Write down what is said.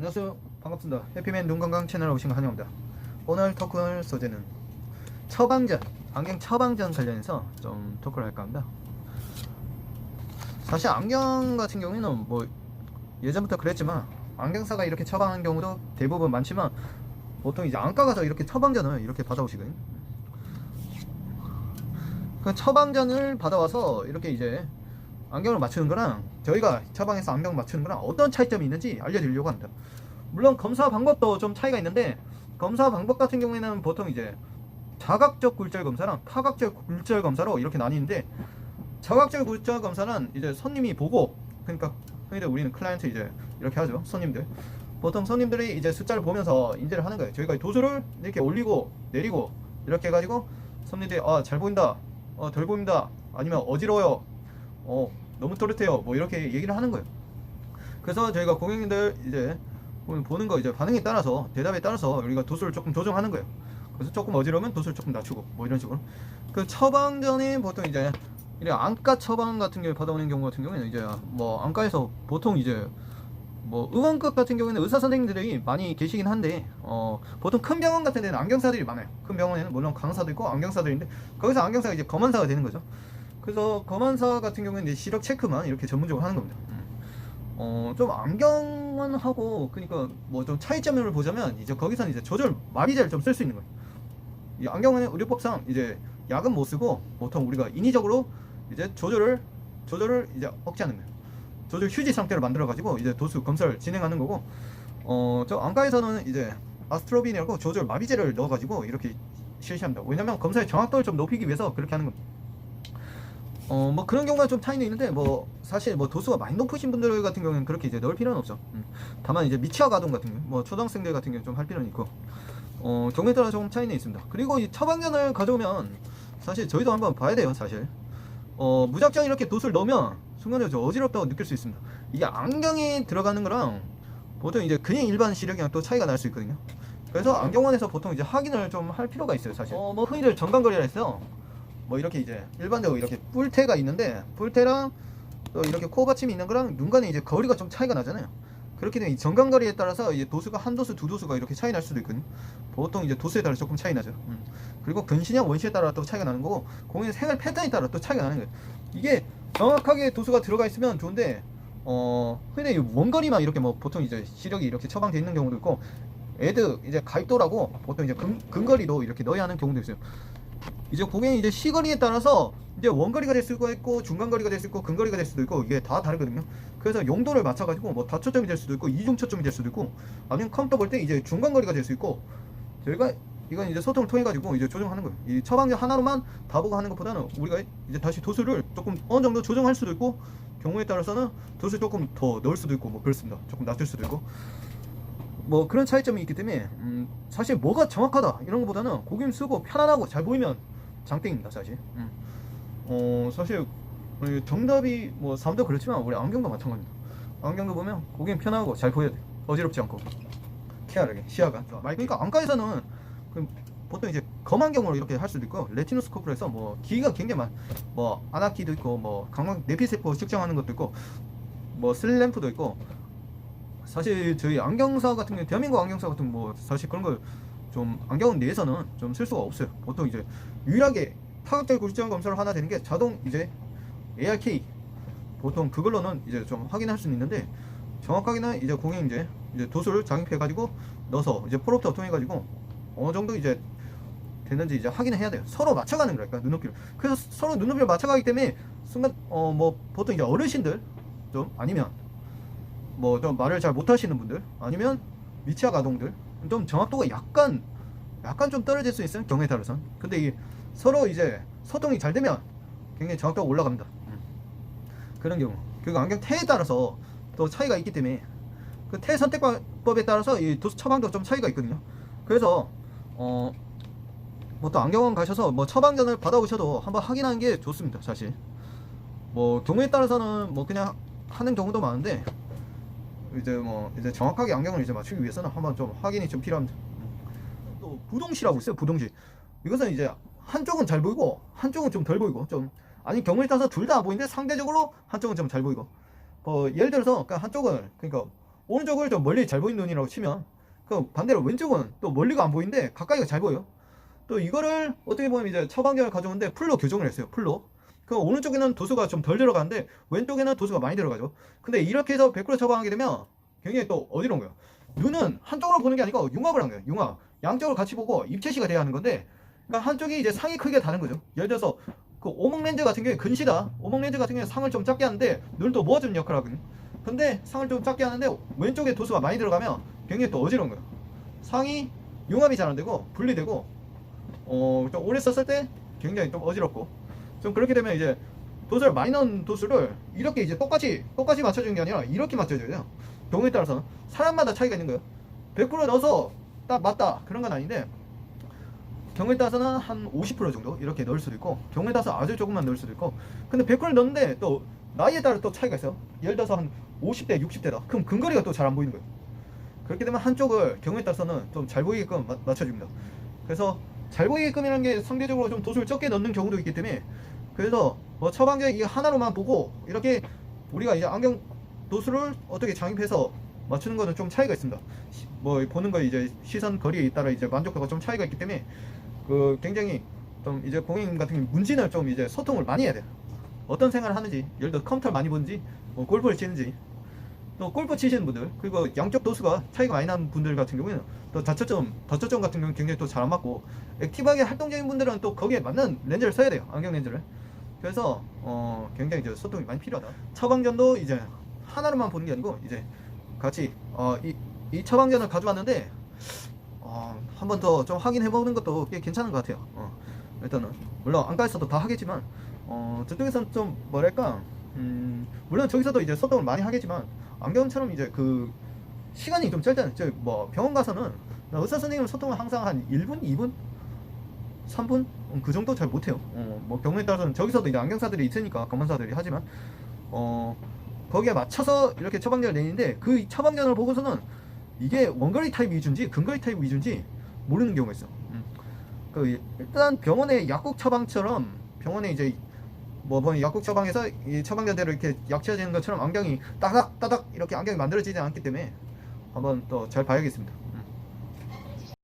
안녕하세요. 반갑습니다. 해피맨 눈건강 채널에 오신 거 환영합니다. 오늘 토크할 소재는 처방전 안경 처방전 관련해서 좀 토크를 할까 합니다. 사실 안경 같은 경우에는 뭐 예전부터 그랬지만 안경사가 이렇게 처방하는 경우도 대부분 많지만 보통 이제 안과 가서 이렇게 처방전을 이렇게 받아오시거든요. 그 처방전을 받아와서 이렇게 이제 안경을 맞추는 거랑 저희가 처방해서 안경 맞추는 거랑 어떤 차이점이 있는지 알려드리려고 합니다. 물론 검사 방법도 좀 차이가 있는데 검사 방법 같은 경우에는 보통 이제 자각적 굴절 검사랑 파각적 굴절 검사로 이렇게 나뉘는데 자각적 굴절 검사는 이제 손님이 보고 그러니까 흔히들 우리는 클라이언트 이제 이렇게 하죠 손님들 보통 손님들이 이제 숫자를 보면서 인지를 하는 거예요 저희가 도수를 이렇게 올리고 내리고 이렇게 해가지고 손님들이 아 잘 보인다 어, 덜 보인다 아니면 어지러워요 어 너무 또렷해요. 뭐 이렇게 얘기를 하는 거예요. 그래서 저희가 고객님들 이제 보는 거 이제 반응에 따라서 대답에 따라서 우리가 도수를 조금 조정하는 거예요. 그래서 조금 어지러우면 도수를 조금 낮추고 뭐 이런 식으로. 그 처방 전에 보통 이제 이런 안과 처방 같은 경우 받아오는 경우 같은 경우에는 이제 뭐 안과에서 보통 이제 뭐 의원급 같은 경우에는 의사 선생님들이 많이 계시긴 한데 어 보통 큰 병원 같은 데는 안경사들이 많아요. 큰 병원에는 물론 강사도 있고 안경사들인데 거기서 안경사가 이제 검안사가 되는 거죠 그래서 검안사 같은 경우에는 시력 체크만 이렇게 전문적으로 하는 겁니다. 어 좀 안경만 하고 그러니까 뭐 좀 차이점을 보자면 이제 거기서는 이제 조절 마비제를 좀 쓸 수 있는 거예요. 이 안경은 의료법상 이제 약은 못 쓰고 보통 우리가 인위적으로 이제 조절을 조절을 이제 억제하는 거예요. 조절 휴지 상태로 만들어 가지고 이제 도수 검사를 진행하는 거고 어 저 안과에서는 이제 아스트로빈이라고 조절 마비제를 넣어 가지고 이렇게 실시합니다. 왜냐면 검사의 정확도를 좀 높이기 위해서 그렇게 하는 겁니다 어 뭐 그런 경우가 좀 차이는 있는데 뭐 사실 뭐 도수가 많이 높으신 분들 같은 경우는 그렇게 이제 넣을 필요는 없죠. 음. 다만 이제 미취학 아동 같은 경우 뭐 초등학생들 같은 경우 좀 할 필요는 있고 어 경우에 따라 조금 차이는 있습니다. 그리고 이 처방전을 가져오면 사실 저희도 한번 봐야 돼요 사실. 어 무작정 이렇게 도수를 넣으면 순간적으로 좀 어지럽다고 느낄 수 있습니다. 이게 안경이 들어가는 거랑 보통 이제 그냥 일반 시력이랑 또 차이가 날 수 있거든요. 그래서 안경원에서 보통 이제 확인을 좀 할 필요가 있어요 사실. 어 뭐 흔히들 정강거리라 해서 뭐 이렇게 이제 일반적으로 이렇게 뿔테가 있는데 뿔테랑 또 이렇게 코 받침이 있는 거랑 눈 간에 이제 거리가 좀 차이가 나잖아요. 그렇게 되면 이 정강거리에 따라서 이제 도수가 한 도수 두 도수가 이렇게 차이 날 수도 있거든요. 보통 이제 도수에 따라 조금 차이 나죠. 음. 그리고 근신형 원시에 따라 또 차이가 나는 거고 공의 생활 패턴에 따라 또 차이가 나는 거예요. 이게 정확하게 도수가 들어가 있으면 좋은데 어 흔히 원거리만 이렇게 뭐 보통 이제 시력이 이렇게 처방돼 있는 경우도 있고 애드 이제 가입도라고 보통 이제 근, 근거리도 이렇게 넣어야 하는 경우도 있어요. 이제 고객이 이제 시거리에 따라서 이제 원거리가 될 수도 있고 중간거리가 될 수도 있고 근거리가 될 수도 있고 이게 다 다르거든요. 그래서 용도를 맞춰가지고 뭐 다초점이 될 수도 있고 이중 초점이 될 수도 있고 아니면 컴퓨터 볼 때 이제 중간거리가 될 수 있고 저희가 이건 이제 소통을 통해 가지고 이제 조정하는 거예요. 이 처방전 하나로만 다 보고 하는 것보다는 우리가 이제 다시 도수를 조금 어느 정도 조정할 수도 있고 경우에 따라서는 도수 조금 더 넣을 수도 있고 뭐 그렇습니다. 조금 낮출 수도 있고 뭐 그런 차이점이 있기 때문에 음, 사실 뭐가 정확하다 이런 것보다는 고객님 쓰고 편안하고 잘 보이면 장땡입니다 사실. 음. 어 사실 정답이 뭐 사람도 그렇지만 우리 안경도 마찬가지입니다. 안경도 보면 고객님 편하고 잘 보여야 돼 어지럽지 않고. 쾌활하게 시야가. 말 그러니까 안과에서는 그 보통 이제 검안 경으로 이렇게 할 수도 있고 레티노스코프로 해서 뭐 기기가 굉장히 많 뭐 아나키도 있고 뭐 강광 내피세포 측정하는 것도 있고 뭐 슬램프도 있고 사실 저희 안경사 같은 경우 대한민국 안경사 같은 뭐 사실 그런 걸 좀 안경 내에서는 좀 쓸 수가 없어요. 보통 이제 유일하게 타각적 굴절 검사를 하나 되는 게 자동 이제 ARK 보통 그걸로는 이제 좀 확인할 수는 있는데 정확하게는 이제 공연 이제 이제 도수를 장입해 가지고 넣어서 이제 프로프터 통해 가지고 어느 정도 이제 됐는지 이제 확인을 해야 돼요. 서로 맞춰가는 거니까 눈높이를. 그래서 서로 눈높이를 맞춰가기 때문에 순간 어 뭐 보통 이제 어르신들 좀 아니면 뭐 좀 말을 잘 못하시는 분들 아니면 미취학 아동들 좀 정확도가 약간 약간 좀 떨어질 수 있어요 경우에 따라서 근데 이 서로 이제 소통이 잘 되면 굉장히 정확도가 올라갑니다. 음. 그런 경우. 그리고 안경 태에 따라서 또 차이가 있기 때문에 그 태 선택법에 따라서 이 도수 처방도 좀 차이가 있거든요. 그래서 어 뭐 또 안경원 가셔서 뭐 처방전을 받아오셔도 한번 확인하는 게 좋습니다 사실. 뭐 경우에 따라서는 뭐 그냥 하는 경우도 많은데 이제 뭐 이제 정확하게 안경을 이제 맞추기 위해서는 한번 좀 확인이 좀 필요합니다. 음. 또 부동시라고 있어요. 부동시. 이것은 이제 한쪽은 잘 보이고 한쪽은 좀 덜 보이고 좀 아니 경우에 따라서 둘 다 보이는데 상대적으로 한쪽은 좀 잘 보이고 뭐 예를 들어서 그러니까 한쪽은 그러니까 오른쪽을 좀 멀리 잘 보이는 눈이라고 치면 그 반대로 왼쪽은 또 멀리가 안 보이는데 가까이가 잘 보여요. 또 이거를 어떻게 보면 이제 처방전을 가져오는데 풀로 교정을 했어요. 풀로. 그 오른쪽에는 도수가 좀 덜 들어가는데 왼쪽에는 도수가 많이 들어가죠. 근데 이렇게 해서 100% 처방하게 되면 굉장히 또 어지러운 거예요. 눈은 한쪽으로 보는 게 아니고 융합을 한 거예요. 융합. 양쪽을 같이 보고 입체시가 돼야 하는 건데 그러니까 한쪽이 이제 상이 크기가 다른 거죠. 예를 들어서 그 오목 렌즈 같은 경우에 근시다. 오목 렌즈 같은 경우에 상을 좀 작게 하는데 눈을 또 모아주는 역할을 하거든요. 근데 상을 좀 작게 하는데 왼쪽에 도수가 많이 들어가면 굉장히 또 어지러운 거예요. 상이 융합이 잘 안 되고 분리되고 어, 좀 오래 썼을 때 굉장히 좀 어지럽고 좀 그렇게 되면 이제 도수를 많이 넣은 도수를 이렇게 이제 똑같이 똑같이 맞춰주는 게 아니라 이렇게 맞춰줘야 돼요. 경우에 따라서 사람마다 차이가 있는 거예요. 100% 넣어서 딱 맞다 그런 건 아닌데 경우에 따라서는 한 50% 정도 이렇게 넣을 수도 있고 경우에 따라서 아주 조금만 넣을 수도 있고 근데 100%를 넣는데 또 나이에 따라 또 차이가 있어요. 예를 들어서 한 50대 60대다. 그럼 근거리가 또 잘 안 보이는 거예요. 그렇게 되면 한쪽을 경우에 따라서는 좀 잘 보이게끔 마- 맞춰줍니다. 그래서 잘 보이게끔이라는 게 상대적으로 좀 도수를 적게 넣는 경우도 있기 때문에 그래서 뭐 처방전 이 하나로만 보고 이렇게 우리가 이제 안경 도수를 어떻게 장입해서 맞추는 거는 좀 차이가 있습니다. 시- 뭐 보는 거 이제 시선 거리에 따라 이제 만족도가 좀 차이가 있기 때문에 그 굉장히 좀 이제 공인 같은 경우 문진을 좀 이제 소통을 많이 해야 돼요. 어떤 생활을 하는지, 예를 들어 컴퓨터를 많이 보는지, 뭐 골프를 치는지, 또 골프 치시는 분들, 그리고 양쪽 도수가 차이가 많이 나는 분들 같은 경우에는 또 다초점, 다초점 같은 경우는 굉장히 또 잘 안 맞고, 액티브하게 활동적인 분들은 또 거기에 맞는 렌즈를 써야 돼요. 안경 렌즈를. 그래서 어, 굉장히 이제 소통이 많이 필요하다. 처방전도 이제 하나로만 보는 게 아니고 이제 같이 어, 이, 이 처방전을 가져왔는데 어, 한 번 더 좀 확인해 보는 것도 꽤 괜찮은 것 같아요. 어, 일단은 물론 안과에서도 다 하겠지만 어, 저쪽에서는 좀 뭐랄까 음, 물론 저기서도 이제 소통을 많이 하겠지만 안경처럼 이제 그 시간이 좀 짧잖아요. 저뭐 병원 가서는 나 의사 선생님 소통을 항상 한 1분, 2분, 3분 음, 그 정도 잘 못해요. 어, 뭐 경우에 따라서는 저기서도 이제 안경사들이 있으니까 검은사들이 하지만 어 거기에 맞춰서 이렇게 처방전을 내는데 그 처방전을 보고서는 이게 원거리 타입 위주인지 근거리 타입 위주인지 모르는 경우가 있어. 음. 그 일단 병원의 약국 처방처럼 병원에 이제 뭐 보면 약국 처방에서 이 처방전대로 이렇게 약치해지는 것처럼 안경이 따닥 따닥 이렇게 안경이 만들어지지 않기 때문에 한번 또 잘 봐야겠습니다.